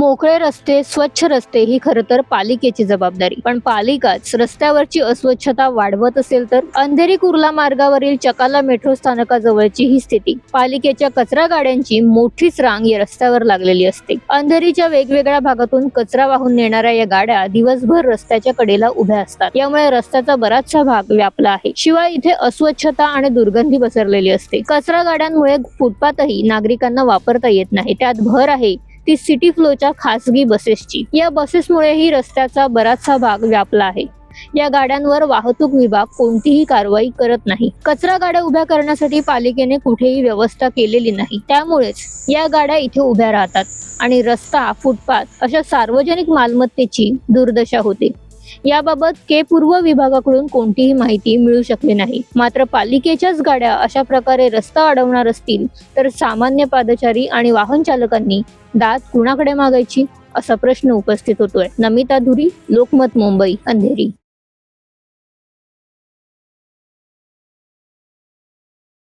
मोकळे रस्ते स्वच्छ रस्ते ही खरं तर पालिकेची जबाबदारी. पण पालिकाच रस्त्यावरची अस्वच्छता वाढवत असेल तर अंधेरी कुर्ला मार्गावरील चकाला मेट्रो स्थानकाजवळची ही स्थिती. पालिकेच्या कचरा गाड्यांची मोठीच रांग या रस्त्यावर लागलेली असते. अंधेरीच्या वेगवेगळ्या भागातून कचरा वाहून नेणाऱ्या या गाड्या दिवसभर रस्त्याच्या कडेला उभ्या असतात. यामुळे रस्त्याचा बराचसा भाग व्यापला आहे. शिवाय इथे अस्वच्छता आणि दुर्गंधी पसरलेली असते. कचरा गाड्यांमुळे फुटपाथही नागरिकांना वापरता येत नाही. त्यात भर आहे. ती सिटी फ्लोच्या खासगी बसेसची. या बसेसमुळेही रस्त्याचा बराचसा भाग व्यापला आहे. या गाड्यांवर वाहतूक विभाग कोणतीही कारवाई करत नाही. कचरा गाड्या उभ्या करण्यासाठी पालिकेने कुठेही व्यवस्था केलेली नाही. त्यामुळेच या गाड्या इथे उभ्या राहतात आणि रस्ता फुटपाथ अशा सार्वजनिक मालमत्तेची दुर्दशा होते. याबाबत के पूर्व विभागाकडून कोणतीही माहिती मिळू शकली नाही. मात्र पालिकेच्याच गाड्या अशा प्रकारे रस्ता अडवणार असतील तर सामान्य पादचारी आणि वाहन चालकांनी दात कुणाकडे मागायची? असा प्रश्न उपस्थित होतोय. नमिता धुरी लोकमत मुंबई अंधेरी.